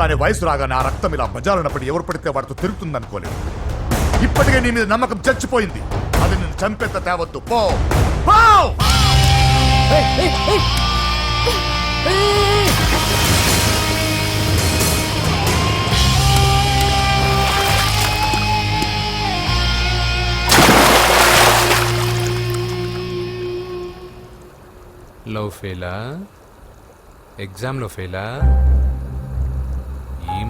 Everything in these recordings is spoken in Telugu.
కానీ వయసు రాగానే ఆ రక్తం ఇలా బజారునప్పుడు ఎవరు పడితే వాడితో తిరుగుతుందనుకోలేదు. ఇప్పటికే నీ మీద నమ్మకం చచ్చిపోయింది. అది నేను చంపేంత తేవద్దు. పో. పో! లవ్ ఫెయిలా ఎగ్జామ్లో ఫెయిలా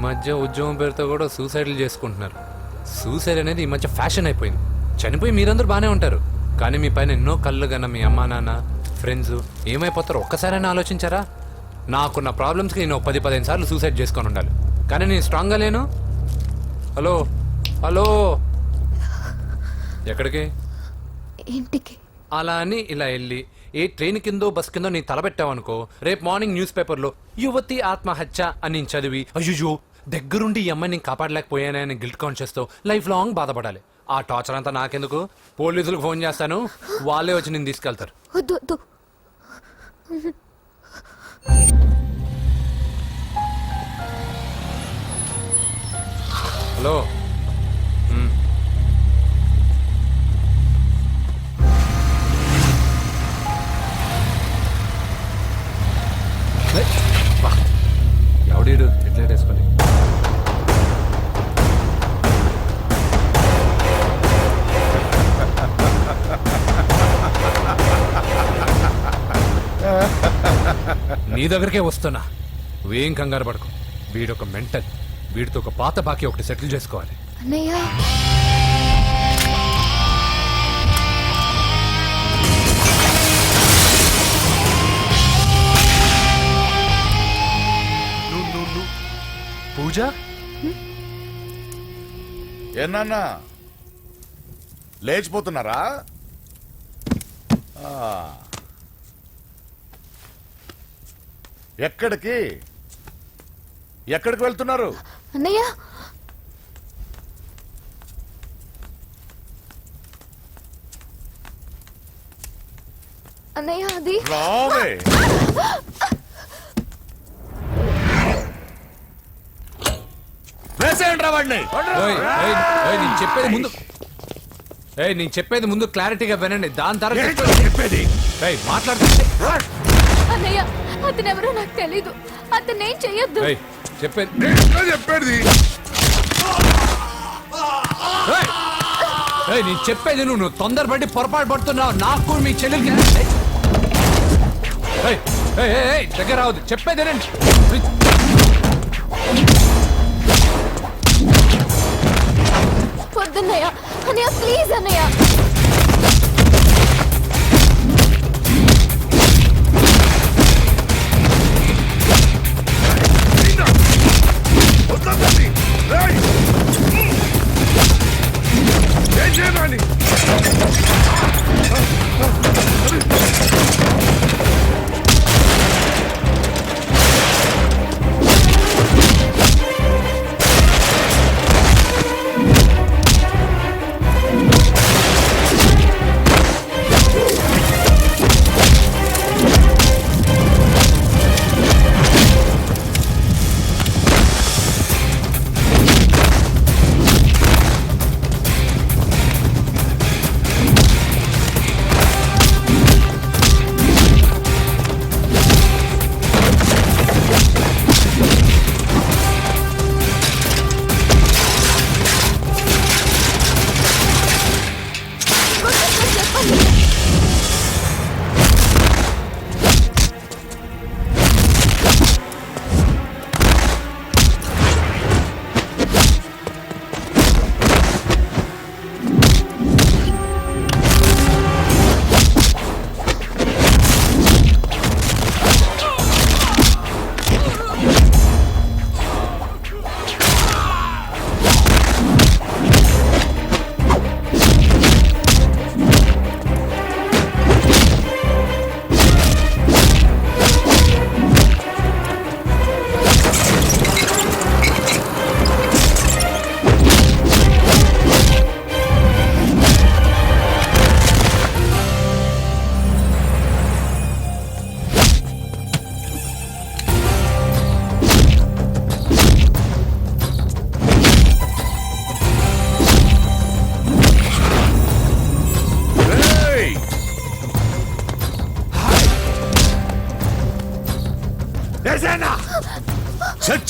మధ్య ఉద్యోగం పేరుతో కూడా సూసైడ్లు చేసుకుంటున్నారు. సూసైడ్ అనేది ఈ మధ్య ఫ్యాషన్ అయిపోయింది. చనిపోయి మీరందరూ బాగానే ఉంటారు. కానీ మీ పైన ఎన్నో కళ్ళు కన్నా మీ అమ్మా నాన్న ఫ్రెండ్స్ ఏమైపోతారో ఒక్కసారైనా ఆలోచించారా? నాకున్న ప్రాబ్లమ్స్కి నేను పది పదిహేను సార్లు సూసైడ్ చేసుకొని ఉండాలి. కానీ నేను స్ట్రాంగ్గా లేను. హలో? హలో? ఎక్కడికి? ఇంటికి. అలా అని ఇలా వెళ్ళి ఏ ట్రైన్ కిందో బస్ కిందో నీ తలబెట్టావనుకో రేపు మార్నింగ్ న్యూస్ పేపర్లో యువతి ఆత్మహత్య అని చదివి అయ్యో దగ్గరుండి ఈ అమ్మాయిని నేను కాపాడలేకపోయానే అని గిల్ట్ కాన్షియస్తో లైఫ్ లాంగ్ బాధపడాలి. ఆ టార్చర్ అంతా నాకెందుకు? పోలీసులకు ఫోన్ చేస్తాను. వాళ్ళే వచ్చి నేను తీసుకెళ్తారు. వద్దు వద్దు. హలో. మ్మ్. ఏయ్, నీ దగ్గరికే వస్తున్నా. నువ్వేం కంగారు పడకు. వీడొక మెంటల్ వీడితో ఒక పాత బాకీ ఒకటి సెటిల్ చేసుకోవాలి. అన్నయ్య! పూజ? ఏనాన్నా లేచిపోతున్నారా ఆ. ఎక్కడికి? ఎక్కడికి వెళ్తున్నారు? అన్నయ్య? అన్నయ్య అది వేసేయండి రా వాడిని. నేను చెప్పేది ముందు ఏయ్ నేను చెప్పేది ముందు క్లారిటీగా వినండి. దాని తర్వాత. చెప్పేది? ఏయ్ మాట్లాడుతుంటే అన్నయ్య అతనెవరో నాకు తెలీదు. అతనేం చెయ్యొద్దు. ఏయ్ చెప్పేది. ఏంటో చెప్పేది. ఏయ్, ఏయ్ నేను చెప్పేది నువ్వు నువ్వు తొందరపడి పొరపాటు పడుతున్నావు. నాకు మీ చెల్లెలకి ఏయ్, ఏయ్, ఏయ్, ఏయ్, ఏయ్, దగ్గర రావద్దు. చెప్పేది వినండి. వద్దన్నయ్య. అన్నయ్య ప్లీజ్ అన్నయ్య. Let's go.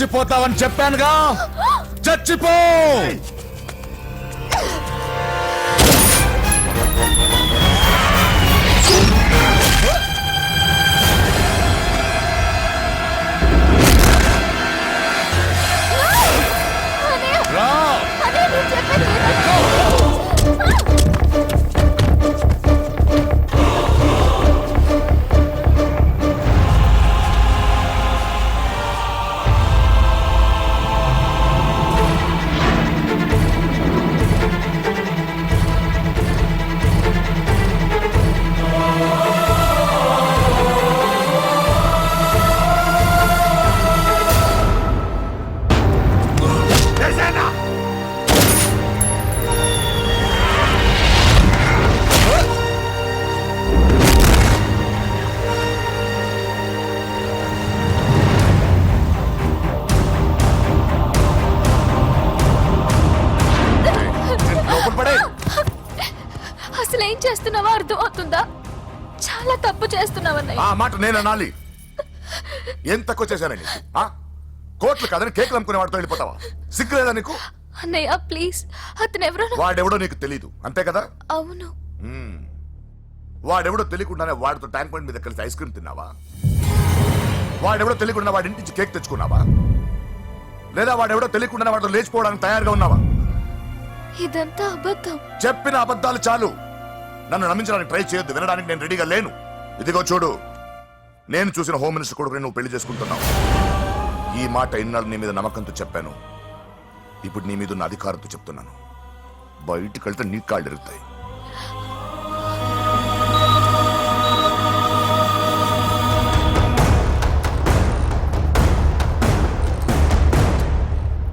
చచ్చిపోతావని చెప్పానుగా? చచ్చిపో! నేను అనాలి ఏం తక్కువ చేశానండి ఆ? కోట్లు కాదని కేకులు అమ్ముకునే వాడితో వెళ్ళిపోతావా? సిగ్గులేదా నీకు? అన్నయ్య ప్లీజ్. అతను ఎవరో నాకు- వాడెవడో నీకు తెలీదు. అంతే కదా? అవును. మ్మ్. వాడెవడో తెలియకుండానే వాడితో ట్యాంక్ బండ్ మీద కలిసి ఐస్ క్రీమ్ తిన్నావా? వాడెవడో తెలియకుండా వాడి ఇంటి నుంచి కేక్ తెచ్చుకున్నావా? లేదా వాడెవడో తెలియకుండానే వాడితో లేచిపోవడానికి తయారుగా ఉన్నావా? ఇదంతా అబద్ధం. చెప్పిన అబద్ధాలు చాలు. నన్ను నమ్మించడానికి ట్రై చేయొద్దు. వినడానికి నేను రెడీగా లేను. ఇదిగో చూడు. నేను చూసిన హోమ్ మినిస్టర్ కొడుకుని నువ్వు పెళ్ళి చేసుకుంటున్నావు. ఈ మాట ఇన్నాళ్ళు నీ మీద నమ్మకంతో చెప్పాను. ఇప్పుడు నీ మీద ఉన్న అధికారంతో చెప్తున్నాను. బయటికి వెళ్తే నీ కాళ్ళు ఇరుగుతాయి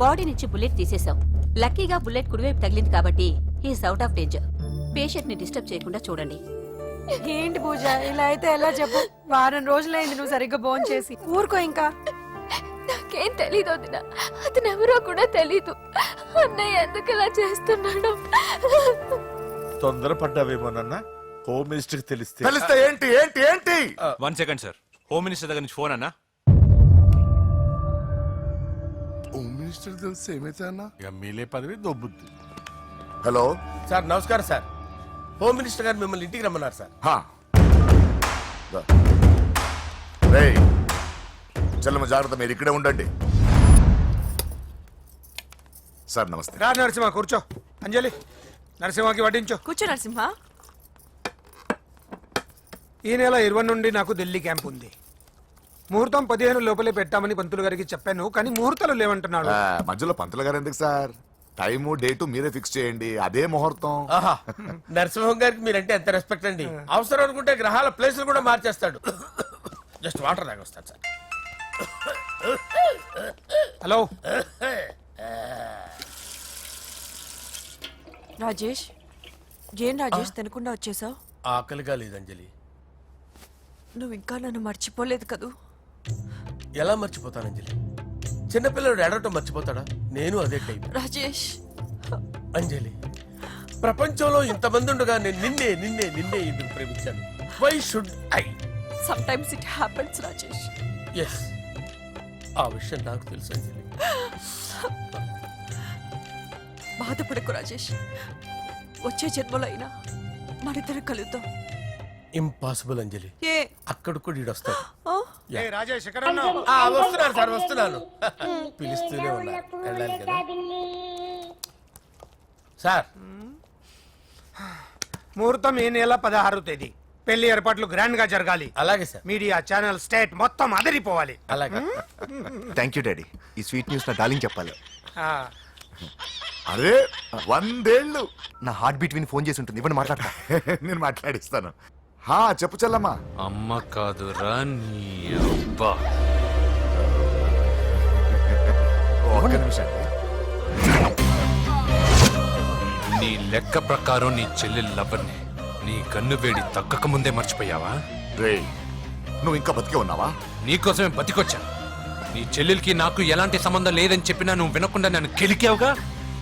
బాడీ నుంచి బుల్లెట్ తీసేశాం. లక్కీగా బుల్లెట్ కుడివైపు తగిలింది కాబట్టి ఈస్ అవుట్ ఆఫ్ డేంజర్. పేషెంట్ని డిస్టర్బ్ చేయకుండా చూడండి. ఏంటి పూజ? ఇలా అయితే ఎలా చెప్పు? వారం రోజులైంది నువ్వు సరిగ్గా ఫోన్ చేసి. ఊరుకో ఇంకా. నాకేం తెలీదు వదిన. అతను ఎవరో కూడా తెలీదు. అన్నయ్య ఎందుకు ఇలా చేస్తున్నాడు? తొందరపడ్డావేమోనన్నా హోమ్ మినిస్టర్ తెలిస్తే. తెలిస్తే ఏంటి? ఏంటి? ఏంటి? One second sir. Home minister దగ్గర నుంచి ఫోన్ అన్నా. హోమ్ మినిస్టర్ తెలిస్తే ఏమైతే అన్నా? ఎమ్మెల్యే పదవి దొబ్బుద్ది. హలో? సార్ నమస్కారం సార్. హోమ్ మినిస్టర్ గారు మిమ్మల్ని ఇంటికి రమ్మన్నారు సార్. చెల్లమ్మ జాగ్రత్త మీరు ఇక్కడే ఉండండి. సార్ నమస్తే. రా నరసింహ కూర్చో. అంజలి నరసింహకి వడ్డించు. కూర్చో నరసింహ. ఈ నెల ఇరవై నుండి నాకు ఢిల్లీ క్యాంప్ ఉంది. ముహూర్తం పదిహేను లోపలే పెట్టామని పంతులు గారికి చెప్పాను కానీ ముహూర్తాలు లేవంటున్నాడు. మధ్యలో పంతులు గారు ఎందుకు సార్? టైము డేటు మీరే ఫిక్స్ చేయండి. అదే ముహూర్తం. ఆహా. నరసింహం గారికి మీరంటే ఎంత రెస్పెక్ట్ అండి. అవసరం అనుకుంటే గ్రహాల ప్లేసులు కూడా మార్చేస్తాడు. జస్ట్ వాటర్ తాగొస్తాడు సార్. హలో రాజేష్ ఏం రాజేష్ తినకుండా వచ్చేసావు? ఆకలిగా లేదు అంజలి. నువ్వు ఇంకా నన్ను మర్చిపోలేదు కదూ? ఎలా మర్చిపోతాను అంజలి? చిన్నపిల్లడు ఏడవటం మర్చిపోతాడా? నేను అదే టైప్ రాజేష్. అంజలి ప్రపంచంలో ఇంతమంది ఉండగా నేను నిన్నే నిన్నే నిన్నే ఎందుకు ప్రేమించాను? Why should I sometimes it happens Rajesh. Yes ఆ విషయం నాకు తెలుసు అంజలి. బాధపడకు రాజేష్. వచ్చే జన్మలో అయినా మనిద్దరు కలుద్దాం. ఇంపాసిబుల్ అంజలి ఏ? అక్కడ కూడా ఈడొస్తాడు ఆ? ఏ రాజేష్ ఎక్కడ వస్తున్నాను సార్ వస్తున్నాను పిలుస్తూనే వెళ్ళాలి కదా. సార్. ముహూర్తం ఈ నెల పదహారు తేదీ. పెళ్ళి ఏర్పాట్లు గ్రాండ్గా జరగాలి. అలాగే సార్. మీడియా ఛానల్ స్టేట్ మొత్తం అదిరిపోవాలి. అలాగే. థ్యాంక్ యూ డాడీ ఈ స్వీట్ న్యూస్ నా డార్లింగ్ చెప్పాలి. అరే వందేళ్ళు. నా హార్ట్ బీట్ విని ఫోన్ చేసి ఉంటుంది. ఇవ్వండి మాట్లాడతా. నేను మాట్లాడిస్తాను. హా చెప్పు చెల్లమ్మా. అమ్మ కాదురా నీ అబ్బా. ఒక్క నిమిషం. నీ లెక్క ప్రకారం నీ చెల్లెలు లవర్ని నీ కన్ను వేడి తగ్గక ముందే మర్చిపోయావా? రే నువ్వు ఇంకా బతికే ఉన్నావా? నీకోసమే బతికొచ్చాను నీ చెల్లెలకి నాకు ఎలాంటి సంబంధం లేదని చెప్పినా నువ్వు వినకుండా నన్ను కెలికావుగా?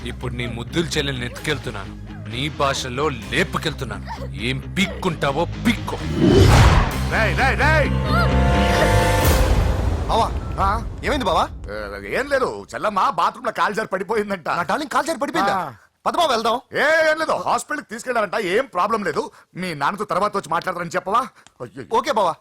ఇప్పుడు నీ ముద్దుల చెల్లెల్ని ఎత్తుకెళ్తున్నాను. నీ భాషలో లేపుకెళ్తున్నాను. ఏం పీక్కుంటావో పీక్కో. రేయ్ రేయ్ రేయ్! అవా ఆ, ఏమైంది బావా? ఏ, లేదు. చెల్లమ్మ బాత్రూమ్లో కాల్ జారి పడిపోయిందంట. నా డార్లింగ్ పడిపోయిందా? ఆ. పద బావ వెళ్దాం. ఏ, లేదు. హాస్పిటల్కి తీసుకెళ్ళారంట ఏం ప్రాబ్లం లేదు. మీ నాన్నతో తర్వాత వచ్చి మాట్లాడతారని చెప్పవా? ఓకే బావా.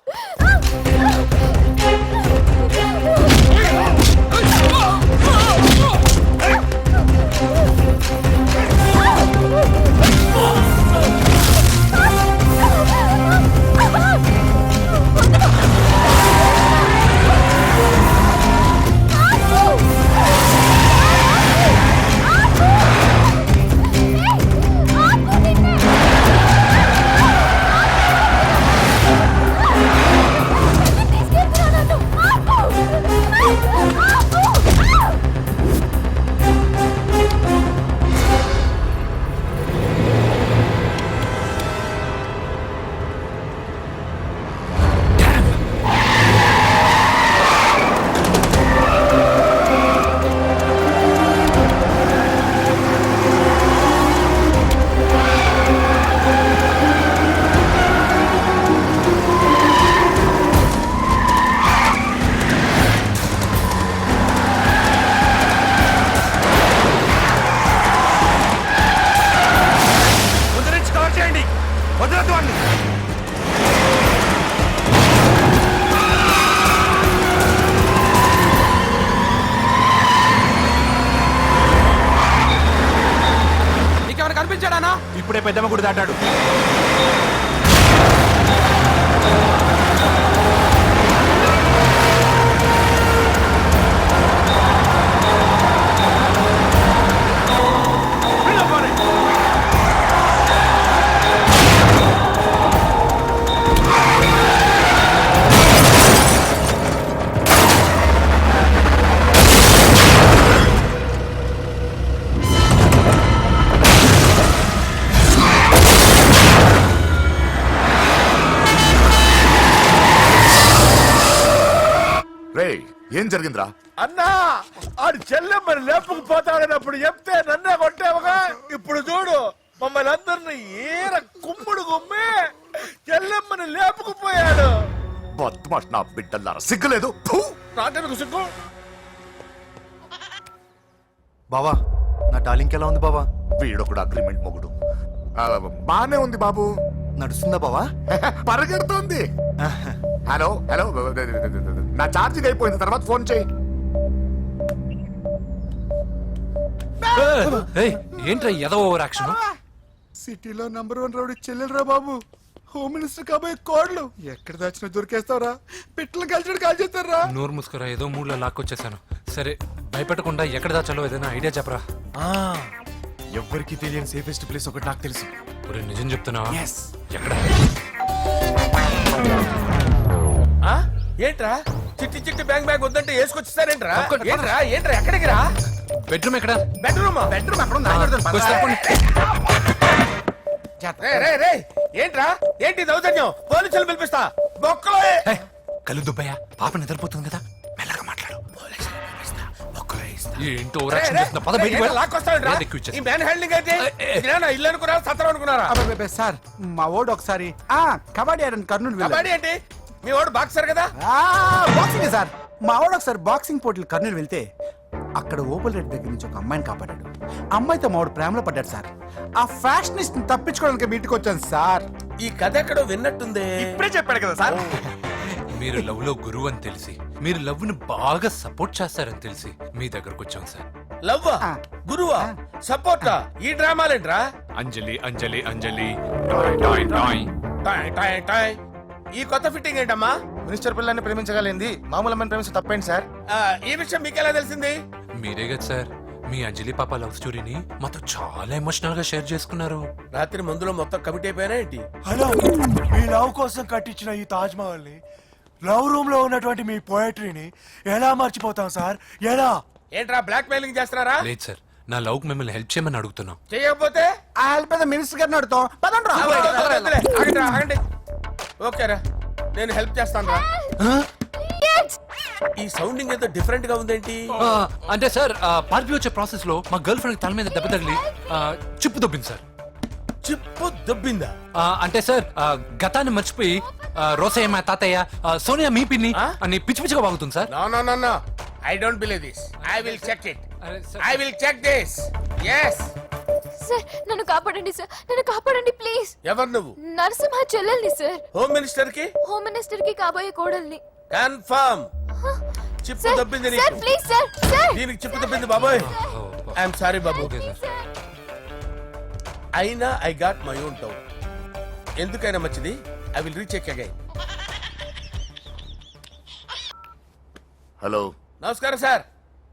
దాటాడు. ఏం జరిగిందిరా? అన్నా ఆడు చెల్లెమ్మని లేపుకుపోతాడన్నప్పుడు చెప్తే నన్నే కొట్టావుగా? ఇప్పుడు చూడు మమ్మల్ని అందరిని ఏర కుమ్ముడు కుమ్మి చెల్లెమ్మని లేపుకుపోయాడు బద్మాష్ నా బిడ్డల్లారా సిగ్గులేదు! నాకెందుకు సిగ్గు? బావా నా డార్లింగ్ ఎలా ఉంది బావా? వీడొకడు అగ్రిమెంట్ మొగుడు. బానే ఉంది బాబు. నడుస్తుందా బావా? పరిగెడుతోంది. హలో హలో నా ఛార్జింగ్ అయిపోయింది తర్వాత ఫోన్ చేయి. ఏంట్రా ఎదవ ఓవర్ యాక్షన్? సిటీలో నంబర్ వన్ రౌడీ చెల్లెలరా బాబు. హోమ్ మినిస్టర్ కాబోయే కోడ్లు. ఎక్కడ దాచిన దొరికేస్తావరా. పిట్టలు కలిసి కాల్ చేస్తారా నోరు మూసుకురా ఏదో మూడ్లో లాక్కొచ్చేసాను. సరే భయపెట్టకుండా ఎక్కడ దాచాలో ఏదైనా ఐడియా చెప్పరా? ఎవ్వరికి తెలియని సేఫెస్ట్ ప్లేస్ ఒకటి నాకు తెలుసు. నిజం చెప్తున్నావా? ఎక్కడ? ఆ? ఏంట్రా? చిట్టి చిట్టి బ్యాంక్ బ్యాంక్ వద్దంటే వేసుకొచ్చిస్తారేంట్రా? ఏంట్రా? ఏంట్రా? ఎక్కడికి రా? బెడ్రూమ్ ఎక్కడ? బెడ్రూమ్? బెడ్రూమ్ అక్కడ కొంచెం తప్పండి. రే రే రే ఏంట్రా? ఏంటి దౌర్జన్యం? పోలీసులు పిలిపిస్తా. బొక్కలో ఏయ్, కళ్ళు దుబ్బయ్యా. పాప నిద్రపోతుంది కదా. ఏంటో చేస్తున్నా. పద బయటికి వెళ్ళు. ఈ మ్యాన్ అయితే ఇదేనా ఇల్లు అనుకున్నారా సత్రం అనుకున్నారా సార్ మా ఓడు ఒకసారి ఆ కబడ్డీ ఆడని కర్నూలు. కబడ్డీ ఏంటి? మీ వాడు బాక్సర్ కదా? ఆ, బాక్సింగ్ సార్. మా ఓడు ఒకసారి బాక్సింగ్ పోటీలు కర్నూలు వెళ్తే అక్కడ ఓపెల్ రెడ్డి దగ్గర నుంచి ఒక అమ్మాయిని కాపాడాడు. అమ్మాయితో మా వాడు ప్రేమలో పడ్డాడు సార్. ఆ ఫ్యాషనిస్ట్ తప్పించుకోవడానికి మీ ఇంటికి వచ్చాను సార్. ఈ కథ ఎక్కడో విన్నట్టుంది. ఇప్పుడే చెప్పాడు కదా సార్. మీరు లవ్లో గురువు అని తెలిసి మీరు లవ్ని బాగా సపోర్ట్ చేస్తారని తెలిసి మీ దగ్గరకు వచ్చాం సార్. లవ్ గురువా? సపోర్టా? ఈ డ్రామాలేంట్రా అంజలి అంజలి అంజలి. టాయ్ టాయ్ టాయ్. టాయ్ టాయ్ టాయ్. ఈ కొత్త ఫిట్టింగ్ ఏంటమ్మా? మినిస్టర్ పిల్లని ప్రేమించగలిగింది మామూలు అమ్మని ప్రేమించి తప్పేంటి సార్? ఆ, ఈ విషయం మీకెలా తెలిసింది? మీరే కదా సార్. మీ అంజలి పాప లవ్ స్టోరీని మాతో చాలా ఎమోషనల్గా షేర్ చేసుకున్నారు. రాత్రి మందులో మొత్తం కమిట్ అయిపోయినా ఏంటి? హలో మీ లవ్ కోసం కట్టించిన ఈ తాజ్ మహల్ని లవ్ రూమ్లో ఉన్నటువంటి మీ పోయట్రీని ఎలా మర్చిపోతాం సార్? ఎలా? ఏంట్రా బ్లాక్ మెయిలింగ్ చేస్తున్నారా? లేదు సార్. నా లవ్ మిమ్మల్ని హెల్ప్ చేయమని అడుగుతున్నాం. చేయకపోతే ఆ పెద్ద మినిస్టర్ గారిని అడుగుతాం. పదండి. రా. ఆ, వద్దులే, వద్దులే. ఆగండి ఓకేరా నేను హెల్ప్ చేస్తాను రా. ఈ సౌండింగ్ ఏదో డిఫరెంట్గా ఉందేంటి? అంటే సార్ పార్టీ వచ్చే ప్రాసెస్లో మా గర్ల్ ఫ్రెండ్ తల మీద దెబ్బ తగిలి చిప్పు దొబ్బింది సార్. చిప్పు దొబ్బిందా? అంటే సార్ గతాన్ని మర్చిపోయి రోసయ్య మా తాతయ్య. సోనియా మీ పిన్ని? అని పిచ్చి పిచ్చిగా బాగుతుంది sir. No no no no I don't believe this I will check it sir. I will check this yes sir నన్ను కాపాడండి సార్. నన్ను కాపాడండి ప్లీజ్. ఎవరు నువ్వు? నరసింహ చెల్లెల్ని సార్. హోమ్ మినిస్టర్కి? హోమ్ మినిస్టర్కి కాబోయే కోడల్ని. కన్ఫర్మ్ చిప్పు సార్ దొబ్బింది సార్ నీకు ప్లీజ్ సార్ సార్. దీనికి చిప్పు దొబ్బింది బాబోయ్. I'm sorry Babu. Okay sir. అయినా I got my own town ఎందుకైనా మంచిది? I will recheck again hello నమస్కారం సార్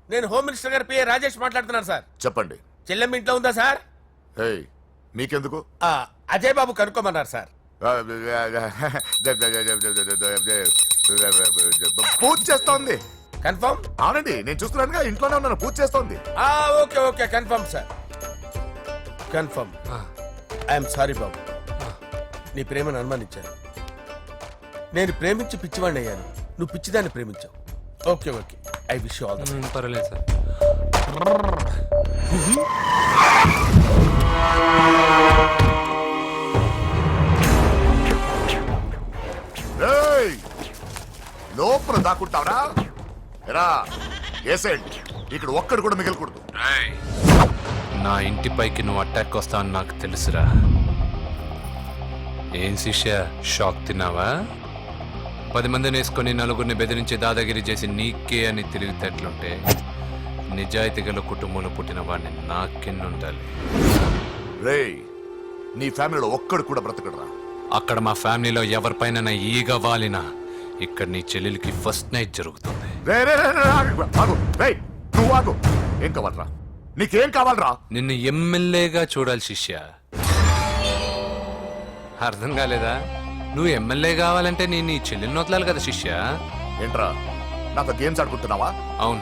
నేను హోమ్ మినిస్టర్ గారి పిఏ రాజేష్ మాట్లాడుతున్నాను సార్ చెప్పండి చెల్లెమ్మ ఇంట్లో ఉందా సార్ హే మీకెందుకు ఆ, అజయ్ బాబు కనుక్కోమన్నారు సార్ పూజ చేస్తోంది కన్ఫర్మ్ అవునండి నేను చూస్తున్నానుగా ఇంట్లోనే ఉన్నాను పూజ చేస్తోంది okay okay confirm sir confirm I'm sorry బాబు నీ ప్రేమను అనుమానించాను. నేను ప్రేమించి పిచ్చివాడిని అయ్యాను నువ్వు పిచ్చిదాన్ని ప్రేమించావు. Okay okay. I wish all the పర్వాలేదు సార్. ఏయ్! లోపల దాక్కుంటావరా? ఎరా ఏసేయండి ఇక్కడ ఒక్కడు కూడా మిగలకూడదు. నా ఇంటిపైకి నువ్వు అటాక్ వస్తావని నాకు తెలుసురా. ఏం శిష్య షాక్ తిన్నావా? పది మందిని వేసుకొని నలుగురిని బెదిరించి దాదాగిరి చేసి నీకే అని తెలివితేటలుంటే నిజాయితీ గల కుటుంబంలో పుట్టిన వాడిని నాకెన్నుండాలి? రేయ్ నీ ఫ్యామిలీలో ఒక్కడు కూడా బ్రతకడరా? అక్కడ మా ఫ్యామిలీలో ఎవరిపైన ఈగ వాలినా ఇక్కడ నీ చెల్లెలికి ఫస్ట్ నైట్ జరుగుతుంది. రే రే రే రే, ఆగు, ఆగు రేయ్ నువ్వు ఆగు. ఏం కావాలరా? నీకేం కావాలరా? నిన్ను ఎమ్మెల్యేగా చూడాలి శిష్య. అర్థం కాలేదా? నువ్వు ఎమ్మెల్యే కావాలంటే నేను నీ చెల్లెల్ని వదలాలి కదా శిష్య. ఏంట్రా? నాతో గేమ్స్ ఆడుకుంటున్నావా? అవును.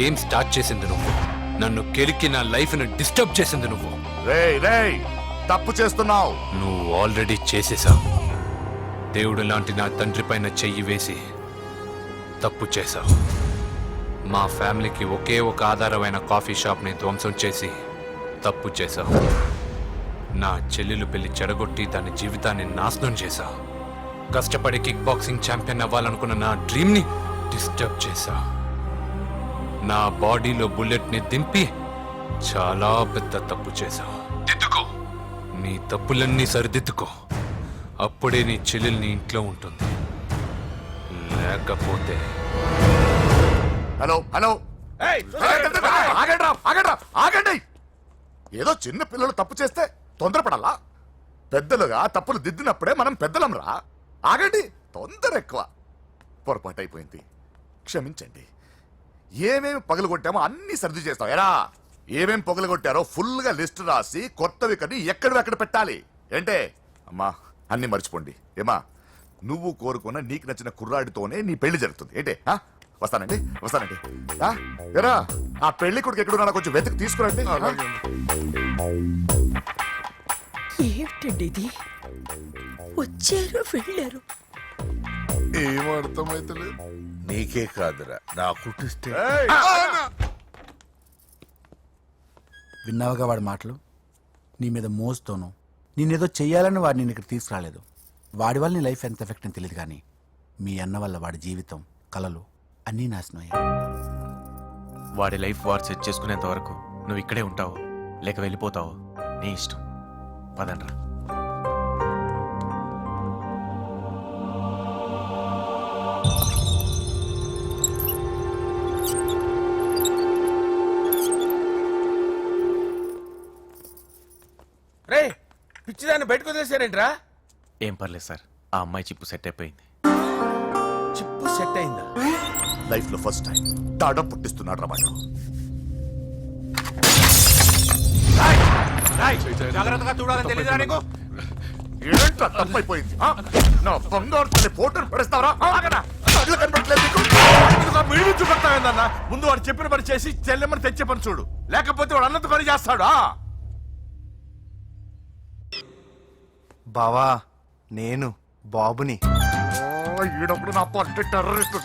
గేమ్ స్టార్ట్ చేసింది నువ్వు. నన్ను కెలికి నా లైఫ్ను డిస్టర్బ్ చేసింది నువ్వు. రేయ్ రేయ్! తప్పు చేస్తున్నావు. నువ్వు ఆల్రెడీ చేసేసావు. దేవుడు లాంటి నా తండ్రి పైన చెయ్యి వేసి తప్పు చేశావు. మా ఫ్యామిలీకి ఒకే ఒక ఆధారమైన కాఫీ షాప్ని ధ్వంసం చేసి తప్పు చేశావు. నా చెల్లెలు పెళ్ళి చెడగొట్టి దాని జీవితాన్ని నాశనం చేశావు కష్టపడి కిక్ బాక్సింగ్ ఛాంపియన్ అవ్వాలనుకున్న నా డ్రీమ్ని డిస్టర్బ్ చేశావు నా బాడీలో బుల్లెట్ని దింపి చాలా పెద్ద తప్పు చేశావు దిద్దుకో. నీ తప్పులన్నీ సరిదిద్దుకో. అప్పుడే నీ చెల్లెలు నీ ఇంట్లో ఉంటుంది. లేకపోతే హలో హలో. ఏయ్, ఆగండి రా, ఆగండి రా, ఆగండి. ఏదో చిన్న పిల్లలు తప్పు చేస్తే తొందరపడాలా పెద్దలుగా తప్పులు దిద్దినప్పుడే మనం పెద్దలంరా. ఆగండి తొందర ఎక్కువ. పొరపాటు అయిపోయింది. క్షమించండి. ఏమేమి పగలగొట్టామో అన్నీ సర్ది చేస్తాం. ఎరా ఏమేం పగలగొట్టారో ఫుల్గా లిస్ట్ రాసి కొత్తవి కని ఎక్కడ పెట్టాలి. ఏంటే? అమ్మా అన్ని మర్చిపోండి. ఏమా నువ్వు కోరుకున్న నీకు నచ్చిన కుర్రాడితోనే నీ పెళ్ళి జరుగుతుంది. ఏంటే? ఆ? వస్తానండి వస్తానండి. ఆ? ఎరా ఆ పెళ్ళి కొడుకు ఎక్కడున్నా కొంచెం వెతికి తీసుకురండి. ఏమిటండి ఇది? వచ్చారు వెళ్ళారు. ఏం అర్థమైతలేదు? నీకే కాదురా నా కుట్టిస్తే విన్నావుగా వాడి మాటలు? నీ మీద మోస్తోను నేనేదో చెయ్యాలని వాడిని నేను ఇక్కడ తీసుకురాలేదు. వాడి వల్ల నీ లైఫ్ ఎంత ఎఫెక్ట్ అని తెలియదు కానీ మీ అన్న వల్ల వాడి జీవితం కలలు అన్నీ నాశనం అయ్యాయి. వాడి లైఫ్ వాడు సెట్ చేసుకునేంత వరకు నువ్వు ఇక్కడే ఉంటావు లేక వెళ్ళిపోతావు నీ ఇష్టం. పదండ్రా. రే పిచ్చిదాన్ని బయటకు వదిలేశారేంట్రా? ఏం పర్లేదు సార్ ఆ అమ్మాయి చిప్పు సెట్ అయిపోయింది. చిప్పు సెట్ అయిందా? లైఫ్లో ఫస్ట్ టైం తాడ పుట్టిస్తున్నాడు రా వాడు. జాగ్రత్తగా చూడాలని తెలియదురా నీకు? ఏంట్రా తప్పైపోయింది? ఆ? నా బంగారు తల్లి పోటును పడేస్తావరా? ఆగరా కళ్ళు కనపడట్లేదు నీకు? మిడివి చూపెడతావేందన్నా ముందు వాడు చెప్పిన పని చేసి చెల్లెమ్మని తెచ్చే పని చూడు. లేకపోతే వాడు అన్నంత పని చేస్తాడా బావా నేను బాబుని. ఈడప్పుడు నా పంట టెర్రరిస్ట్.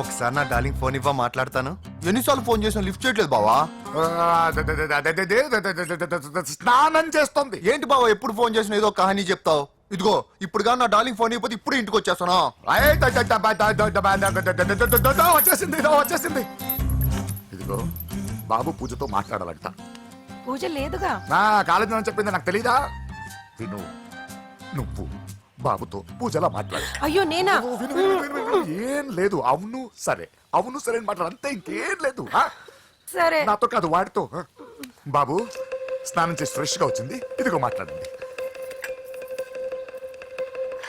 ఒకసారి నా డార్లింగ్ ఫోన్ ఇవ్వ మాట్లాడతాను. ఎన్నిసార్లు ఫోన్ చేసినా లిఫ్ట్ చేయట్లేదు బావా స్నానం చేస్తుంది ఏంటి బావా ఎప్పుడు ఫోన్ చేసినా ఏదో కహానీ చెప్తావు ఇదిగో ఇప్పుడు కానీ నా డార్లింగ్ ఫోన్ అయిపోతే ఇప్పుడు ఇంటికి వచ్చేస్తాను వచ్చేసింది వచ్చేసింది ఇదిగో బాబు పూజతో మాట్లాడాలంట పూజ లేదుగా నా కాలేజీ అని చెప్పింది నాకు తెలీదా విను నువ్వు బాబుతో పూజలా మాట్లాడు అయ్యో నేనా ఏం లేదు అవును సరే అవును సరే మాట్లాడు అంతే ఇంకేం లేదు? సరే. నాతో కాదు వాడితో? బాబు స్నానం చేసి ఫ్రెష్గా వచ్చింది. ఇదిగో మాట్లాడండి.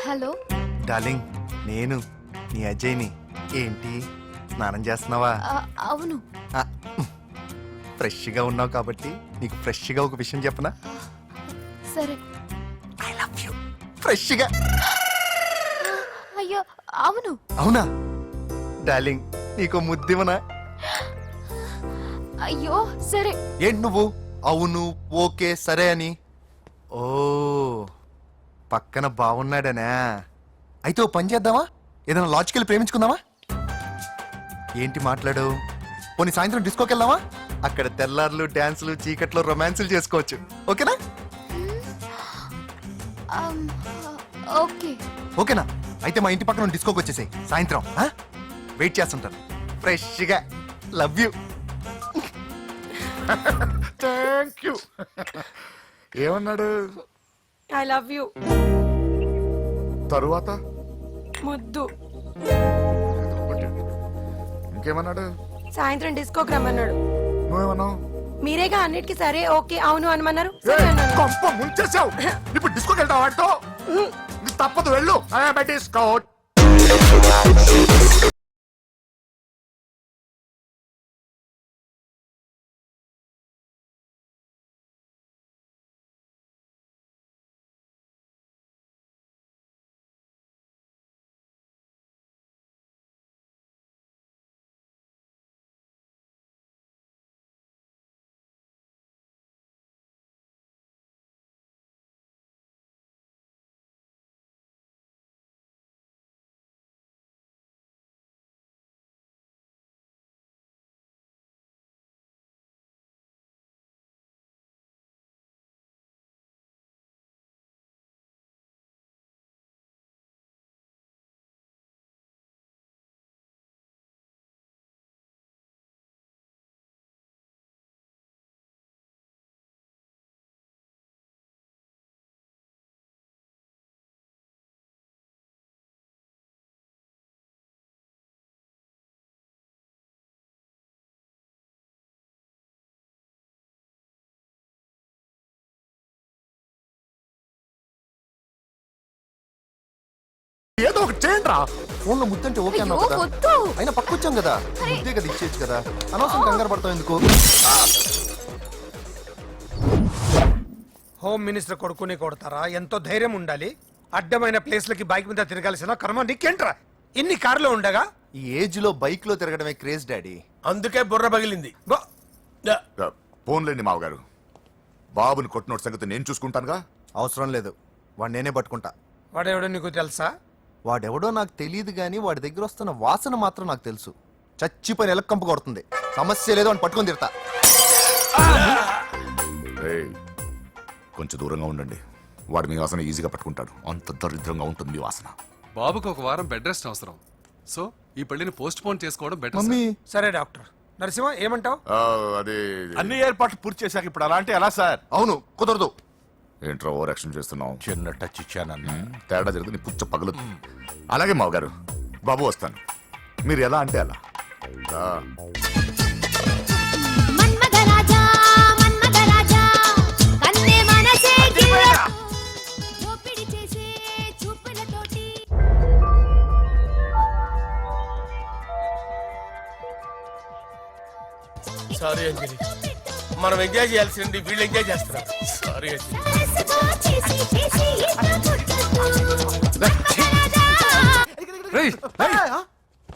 హలో. డార్లింగ్ నేను నీ అజయ్ని. ఏంటి? స్నానం చేస్తున్నావా? అవును. ఫ్రెష్గా ఉన్నావు కాబట్టి నీకు ఫ్రెష్గా ఒక విషయం చెప్పనా? సరే. I love you. ఫ్రెష్గా. అయ్యో అవును. అవునా? డార్లింగ్ నీకు ముద్దివనా అయ్యో సరే. ఏంటి నువ్వు? అవును ఓకే సరే అని. ఓ పక్కన బాగున్నాడనా అయితే ఓ పని చేద్దామా? ఏదైనా లాజికల్ ప్రేమించుకుందామా? ఏంటి మాట్లాడు? పోనీ సాయంత్రం డిస్కోకి వెళ్దామా? అక్కడ తెల్లార్లు డాన్సులు చీకట్లో రొమాన్సులు చేసుకోవచ్చు. ఓకేనా? ఓకే. ఓకేనా? అయితే మా ఇంటి పక్కన డిస్కోకి వచ్చేసాయి. సాయంత్రం? వెయిట్ చేస్తుంటాను. ఫ్రెష్గా. లవ్ యూ థ్యాంక్ యూ ఏమన్నాడు? ఐ లవ్ యూ తరువాత? ముద్దు. ఇంకేమన్నాడు? సాయంత్రం డిస్కోకి రమ్మన్నాడు. నువ్వేమన్నావు? మీరేగా అన్నిటికీ సరే ఓకే అవును అనమన్నారు? సరే అన్నాను కొంప ముంచేసావు ఇప్పుడు డిస్కోకి వెళ్తావు వాడితో? నీకు తప్పదు వెళ్ళు. డిస్కో ఏదో ఒకటి చేయండి రా ఫోన్లో ముద్దంటే ఓకే అయ్యో అన్నావు కదా. వద్దు. అయినా పక్కొచ్చాం కదా. ముద్దే కదా ఇచ్చేయచ్చు కదా. అనవసరం కంగారు పడతావు ఎందుకు? హోమ్ మినిస్టర్ కొడుకుని కొడతారా? ఎంతో ధైర్యం ఉండాలి. అడ్డమైన ప్లేస్లకి బైక్ మీద తిరగాల్సిన కర్మ నీకేంట్రా? ఇన్ని కార్లు ఉండగా? ఈ ఏజ్లో బైక్లో తిరగడమే క్రేజ్ డాడీ. అందుకే బుర్ర పగిలింది. గో- దా. ఫోన్లేండి మావగారు. బాబుని కొట్టినోటి సంగతి నేను చూసుకుంటానుగా? అవసరం లేదు. వాడు నేనే పట్టుకుంటా. వాడెవడో నీకు తెలుసా? వాడెవడో నాకు తెలియదు కానీ వాడి దగ్గర వస్తున్న వాసన మాత్రం నాకు తెలుసు. చచ్చిపోయిన ఎలక్కంపు కొడుతుంది. సమస్య లేదు అని పట్టుకొని తిడతా. కొంచెం దూరంగా ఉండండి. వాడు మీ వాసన ఈజీగా పట్టుకుంటాడు. అంత దరిద్రంగా ఉంటుంది మీ వాసన. బాబుకు ఒక వారం బెడ్ రెస్ట్ అవసరం. సో ఈ పెళ్ళిని పోస్ట్ పోన్ చేసుకోవడం బెటర్ మమ్మీ. సరే డాక్టర్. నరసింహ ఏమంటావు? ఆ, అది అన్ని ఏర్పాట్లు పూర్తి చేశాక ఇప్పుడు అలాంటి ఎలా సార్? అవును కుదరదు. ఏంట్రా ఓవర్ యాక్షన్ చేస్తున్నావు? చిన్న టచ్ ఇచ్చానన్నా. తేడా జరిగితే నీ పుచ్చ పగలదు అలాగే మావగారు బాబు వస్తాను. మీరు ఎలా అంటే అలా. సారీ అంజలి. మనం ఎంజాయ్ చేయాల్సింది వీళ్ళు ఎంజాయ్ చేస్తున్నారు. సారీ అంజలి.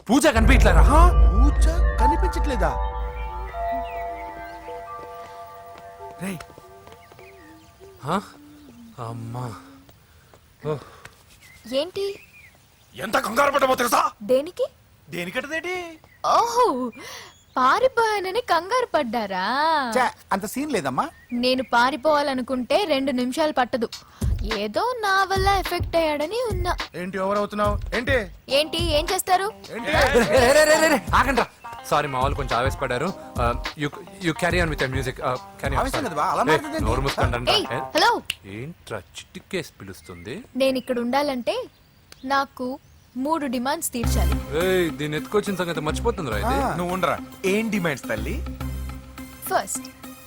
పూజ కనిపించలేరా పూజ కనిపించట్లేదా? అమ్మా. ఏంటి? ఎంత కంగారు పడ్డమో తెలుసా? దేనికి? దేనికట్టదేటి ఓహో! పారిపోయానని కంగారు పడ్డారా? ఛే, అంత సీన్ లేదమ్మా. నేను పారిపోవాలనుకుంటే రెండు నిమిషాలు పట్టదు. ఏదో నా వల్ల ఎఫెక్ట్ అయ్యాడని ఉన్నా. ఏంటి ఓవర్ అవుతున్నావు? ఏంటి? ఏంటి? ఏం చేస్తారు? ఆగండ్రా సారీ మా వాళ్ళు కొంచెం ఆవేశపడ్డారు. You carry on with music carry ఆవేశం కదా బా, అలా? నోరు మూసుకోండి ఏయ్ హలో. ఏంట్రా చిటికేసి పిలుస్తుంది? నేను ఇక్కడ ఉండాలంటే నాకు మూడు డిమాండ్స్ తీర్చాలి. ఏయ్ దీన్ని ఎత్తుకొచ్చిన సంగతి మర్చిపోతుందిరా ఇది. నువ్వు ఉండరా. ఏం డిమాండ్స్ తల్లి? ఫస్ట్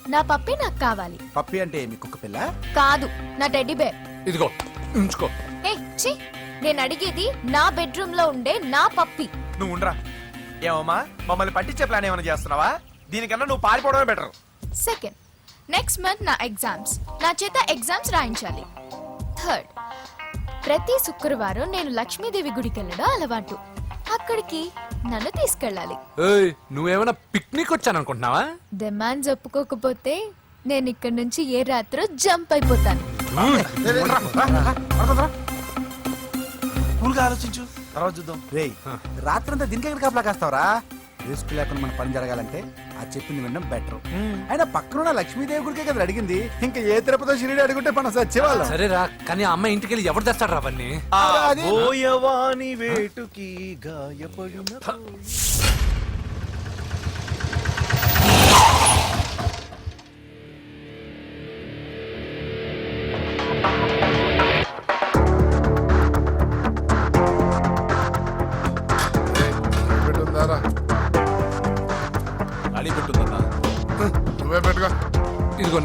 నా పప్పి నాకు కావాలి. పప్పి అంటే మీ కుక్క పిల్ల? కాదు నా టెడ్డీ బేర్ ఇదిగో ఉంచుకో. ఏ ఛీ! నేను అడిగేది నా బెడ్రూమ్లో ఉండే నా పప్పి. నువ్వు ఉండరా. ఏమమ్మా మమ్మల్ని పట్టించే ప్లాన్ ఏమైనా చేస్తున్నావా? దీనికన్నా నువ్వు పారిపోవడమే బెటర్ సెకండ్ నెక్స్ట్ మంత్ నా ఎగ్జామ్స్ నా చేత ఎగ్జామ్స్ రాయించాలి. థర్డ్ ప్రతి శుక్రవారం నేను లక్ష్మీదేవి గుడికి వెళ్ళడం అలవాటు అక్కడికి నన్ను తీసుకెళ్ళాలి ఏయ్ నువ్వేమైనా పిక్నిక్ వచ్చాను అనుకుంటున్నావా డిమాండ్స్ ఒప్పుకోకపోతే నేను ఇక్కడి నుంచి ఏ రాత్రో జంప్ అయిపోతాను కూల్గా ఆలోచించు తర్వాత చూద్దాం రేయ్ రాత్రంతా దీనికి ఎక్కడ కాపలా కాస్తావరా రిస్క్ లేకుండా మన పని జరగాలంటే ఆ చెప్పింది వినడం బెటర్ అయినా పక్కన ఉన్న లక్ష్మీదేవి గుడికే కదా అడిగింది. ఇంకా ఏ తిరుపతి షిరిడి అడుగుంటే మనం సచ్చేవాళ్ళం. సరేరా కానీ ఆ అమ్మాయి ఇంటికి వెళ్ళి ఎవరు తెస్తాడు అవన్నీ? అది- బోయవాని వేటుకి గాయపడిన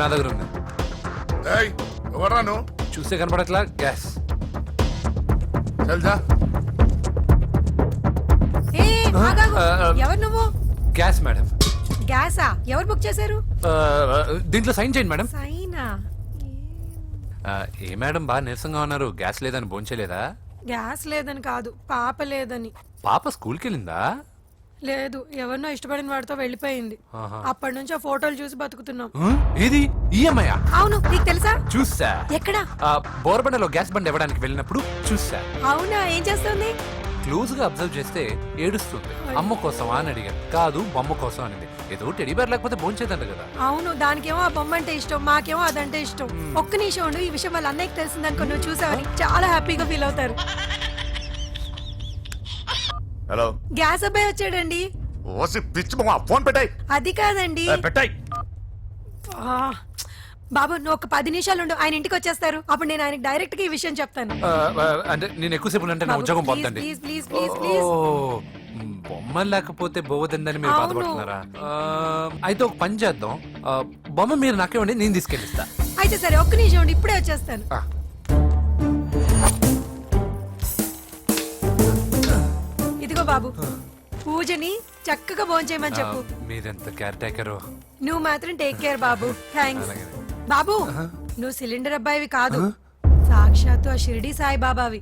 నా దగ్గర ఉంది. ఏయ్ ఎవరా నువ్వు? చూస్తే కనపడట్లా? గ్యాస్ తెలుసా ఏ ఆగాగు. ఆ, ఆ. ఎవరు నువ్వు? గ్యాస్ మేడం గ్యాసా ఎవరు బుక్ చేశారు? ఆ, దీంట్లో సైన్ చేయండి మేడం సైనా ఆ, ఏ మేడం బాగా నీరసంగా ఉన్నారు. గ్యాస్ లేదని భోంచలేదా గ్యాస్ లేదని కాదు పాప లేదని. పాప స్కూల్కి వెళ్ళిందా? లేదు ఎవరినో ఇష్టపడిన వాడితో వెళ్ళిపోయింది. అప్పటి నుంచి ఆ ఫోటోలు చూసి బతుకుతున్నాం. ఏది? ఈఎంఐ అవును నీకు తెలుసా? చూసా ఎక్కడా? బోర్బండలో గ్యాస్ బండ్ ఇవ్వడానికి వెళ్ళినప్పుడు చూసా అవునా ఏం చేస్తుంది? క్లోజ్గా అబ్జర్వ్ చేస్తే ఏడుస్తుంది. అమ్మ కోసమా అని అడిగాను కాదు బొమ్మ కోసం అనేది. ఏదో టెడీ బేర్ లేకపోతే భోంచేదంట కదా. అవును దానికేమో ఆ బొమ్మ అంటే ఇష్టం మాకేమో అదంటే ఇష్టం. ఒక్క నిమిషం ఉండు ఈ విషయం వాళ్ళ అన్నయ్యకి తెలిసిందనుకో నువ్వు చూసావని చాలా హ్యాపీగా ఫీల్ అవుతారు. హలో. గ్యాస్ అబ్బాయి వచ్చాడండి. ఓసి పిచ్చి బొమ్మ ఫోన్ పెట్టాయి. అది కాదండి. పెట్టాయి. బాబు నువ్వు ఒక పది నిమిషాలు ఉండు ఆయన ఇంటికి వచ్చేస్తారు. అప్పుడు నేను ఆయనకి డైరెక్ట్గా ఈ విషయం చెప్తాను. అంటే నేను ఎక్కువసేపు అంటే నా ఉద్యోగం please, please, please. ఓ, బొమ్మ లేకపోతే పోవద్దని మీరు. బాధపడుతున్నారా? అయితే ఒక పని చేద్దాం. బొమ్మ మీరు నాకేమండి నేను తీసుకెళ్ళిస్తా. అయితే సరే ఒక్క నిమిషం ఉండు ఇప్పుడే వచ్చేస్తాను. బాబు. పూజని చక్కగా భోంచేయమని చెప్పు. మీరెంత కేర్ టేకరు నువ్వు మాత్రం టేక్ కేర్ బాబు. థ్యాంక్స్. బాబు నువ్వు సిలిండర్ అబ్బాయివి కాదు. సాక్షాత్తు ఆ షిరిడి సాయి బాబావి